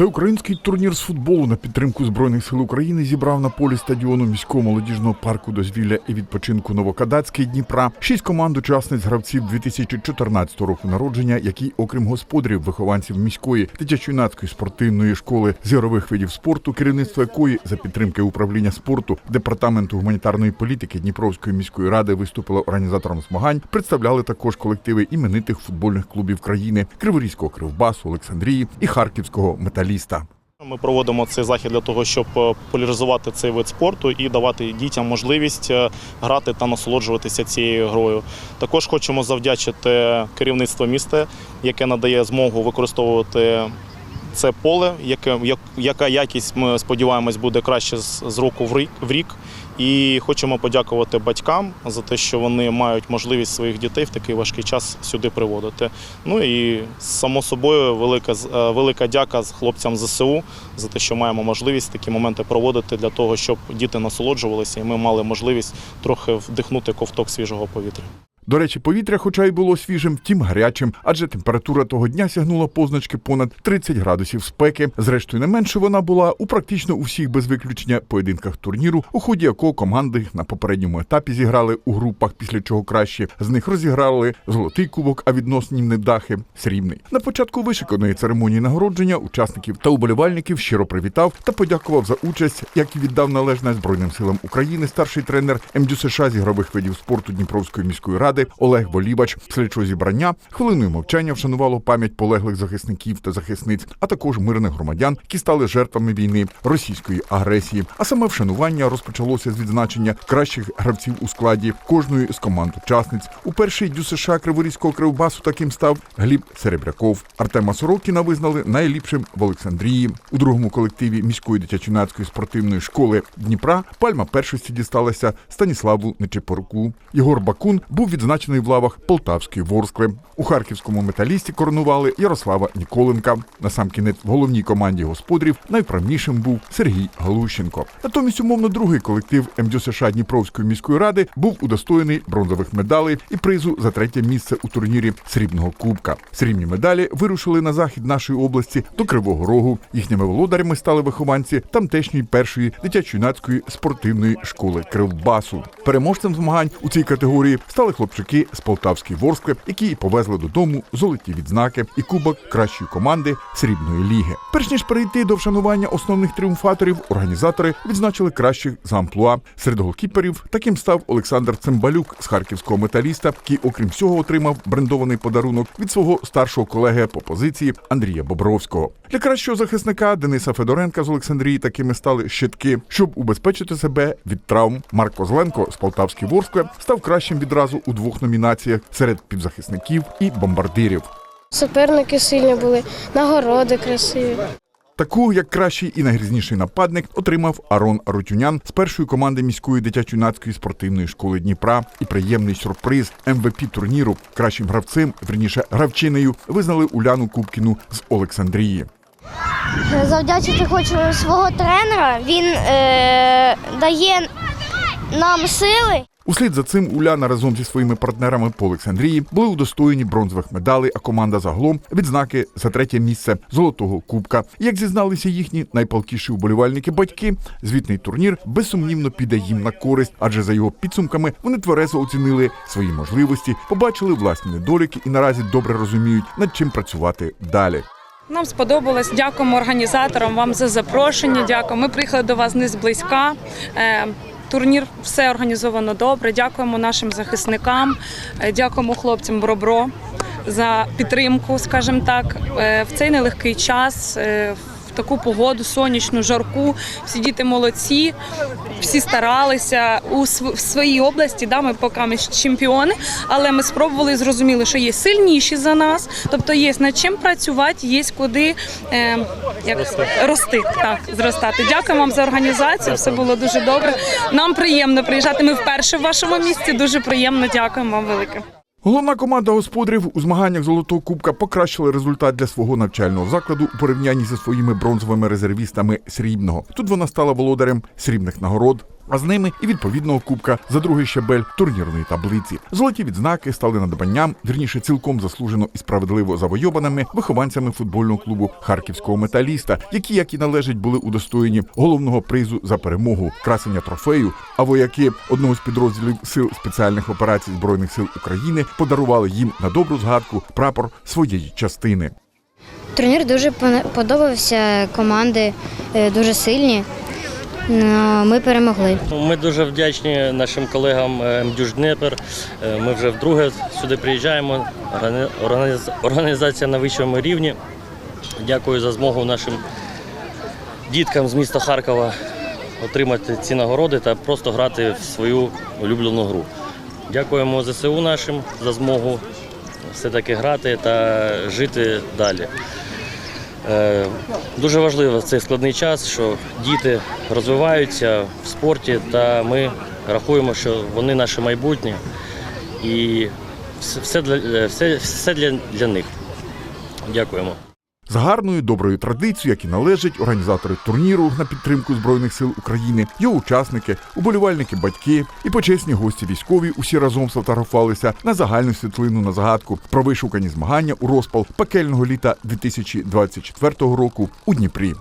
Всеукраїнський турнір з футболу. На підтримку Збройних сил України зібрав на полі стадіону міського молодіжного парку дозвілля і відпочинку Новокадацький Дніпра. Шість команд учасниць гравців 2014 року народження, які, окрім господарів, вихованців міської дитячо-юнацької спортивної школи з ігрових видів спорту, керівництво якої за підтримки управління спорту департаменту гуманітарної політики Дніпровської міської ради виступило організатором змагань, представляли також колективи іменитих футбольних клубів країни Криворізького Кривбасу, Олександрії і Харківського металіста. Ми проводимо цей захід для того, щоб е, популяризувати цей вид спорту і давати дітям можливість е, грати та насолоджуватися цією грою. Також хочемо завдячити керівництву міста, яке надає змогу використовувати це поле, яке, яка якість ми сподіваємось буде краще з, року в рік, в рік. І хочемо подякувати батькам за те, що вони мають можливість своїх дітей в такий важкий час сюди приводити. Ну і само собою велика е, велика дяка хлопцям ЗСУ за те, що маємо можливість такі моменти проводити для того, щоб діти насолоджувалися, і ми мали можливість трохи вдихнути ковток свіжого повітря. До речі, повітря, хоча й було свіжим, втім гарячим, адже температура того дня сягнула позначки понад 30 градусів спеки. Зрештою, не менше вона була у практично усіх без виключення поєдинках турніру, у ході якого команди на попередньому етапі зіграли у групах, після чого краще з них розіграли золотий кубок, а відносні невдахи срібний. На початку вишиканої церемонії нагородження учасників та уболівальників щиро привітав та подякував за участь, як і віддав належне Збройним силам України старший тренер МДЮ США з ігрових видів спорту Дніпровської міської ради Олег Болібач. Слідчого зібрання хвилиною мовчання вшанувало пам'ять полеглих захисників та захисниць, а також мирних громадян, які стали жертвами війни російської агресії. А саме вшанування розпочалося з відзначення кращих гравців у складі кожної з команд учасниць. У перший дю США Криворізького кривбасу таким став Гліб Серебряков. Артема Сорокіна визнали найліпшим в Олександрії. У другому колективі міської дитячо-юнацької спортивної школи Дніпра пальма першості дісталася Станіславу Нечепоруку. Єгор Бакун був відзначений в лавах Полтавської Ворскли. У харківському металісті коронували Ярослава Ніколенка. Насамкінець в головній команді господарів найправнішим був Сергій Галущенко. Натомість, умовно, другий колектив МДЮ США Дніпровської міської ради був удостоєний бронзових медалей і призу за третє місце у турнірі срібного кубка. Срібні медалі вирушили на захід нашої області до Кривого Рогу. Їхніми володарями стали вихованці тамтешньої першої дитячо-юнацької спортивної школи Кривбасу. Переможцем змагань у цій категорії стали хлопчики з Полтавської Ворскли, які повезли додому золоті відзнаки і кубок кращої команди срібної ліги. Перш ніж перейти до вшанування основних тріумфаторів, організатори відзначили кращих за амплуа. Серед голкіперів таким став Олександр Цимбалюк з харківського металіста, який, окрім всього, отримав брендований подарунок від свого старшого колеги по позиції Андрія Бобровського. Для кращого захисника Дениса Федоренка з Олександрії такими стали щитки, щоб убезпечити себе від травм. Марк Козленко з Полтавської Ворскли став кращим відразу у двох номінаціях серед півзахисників і бомбардирів. Суперники сильні були, нагороди красиві. Таку, як кращий і найгрізніший нападник, отримав Арон Рутюнян з першої команди міської дитячо-юнацької спортивної школи Дніпра. І приємний сюрприз МВП турніру кращим гравцем, верніше гравчинею, визнали Уляну Кубкіну з Олександрії. Завдячити хочу свого тренера. Він е, дає нам сили. Услід за цим Уляна разом зі своїми партнерами по Олександрії були удостоєні бронзових медалей, а команда загалом відзнаки за третє місце золотого кубка. Як зізналися їхні найпалкіші уболівальники батьки, звітний турнір безсумнівно піде їм на користь, адже за його підсумками вони тверезо оцінили свої можливості, побачили власні недоліки і наразі добре розуміють, над чим працювати далі. Нам сподобалось. Дякуємо організаторам вам за запрошення. Дякую. Ми приїхали до вас не зблизька. Е, Турнір все організовано добре. Дякуємо нашим захисникам, е, дякуємо хлопцям Бробро за підтримку, скажімо так, Е, в цей нелегкий час. Таку погоду, сонячну, жарку, всі діти молодці, всі старалися у своїй області. Да, ми поки ми чемпіони, але ми спробували і зрозуміли, що є сильніші за нас, тобто є над чим працювати, є куди е, як рости. Так, зростати. Дякую вам за організацію. Все було дуже добре. Нам приємно приїжджати. Ми вперше в вашому місті. Дуже приємно. Дякуємо вам велике. Головна команда господарів у змаганнях золотого кубка покращила результат для свого навчального закладу у порівнянні зі своїми бронзовими резервістами срібного. Тут вона стала володарем срібних нагород. А з ними і відповідного кубка за другий щабель турнірної таблиці. Золоті відзнаки стали надбанням, вірніше цілком заслужено і справедливо завойованими вихованцями футбольного клубу харківського металіста, які, як і належить, були удостоєні головного призу за перемогу красення трофею. А вояки одного з підрозділів сил спеціальних операцій збройних сил України подарували їм на добру згадку прапор своєї частини. Турнір дуже подобався, команди е, дуже сильні. Ну, Ми перемогли. Ми дуже вдячні нашим колегам е, МДЮЖ Днепр. Е, Ми вже вдруге сюди приїжджаємо. Організація на вищому рівні. Дякую за змогу нашим діткам з міста Харкова отримати ці нагороди та просто грати в свою улюблену гру. Дякуємо ЗСУ нашим за змогу все-таки грати та жити далі. Е, Дуже важливо в цей складний час, що діти розвиваються в спорті, та ми рахуємо, що вони наше майбутнє і все- для, е, все, все для, для них. Дякуємо. З гарною доброю традицією, як і належить, організатори турніру на підтримку Збройних сил України, його учасники, уболівальники, батьки і почесні гості військові усі разом сфотографувалися на загальну світлину на загадку про вишукані змагання у розпал пекельного літа 2024 року у Дніпрі.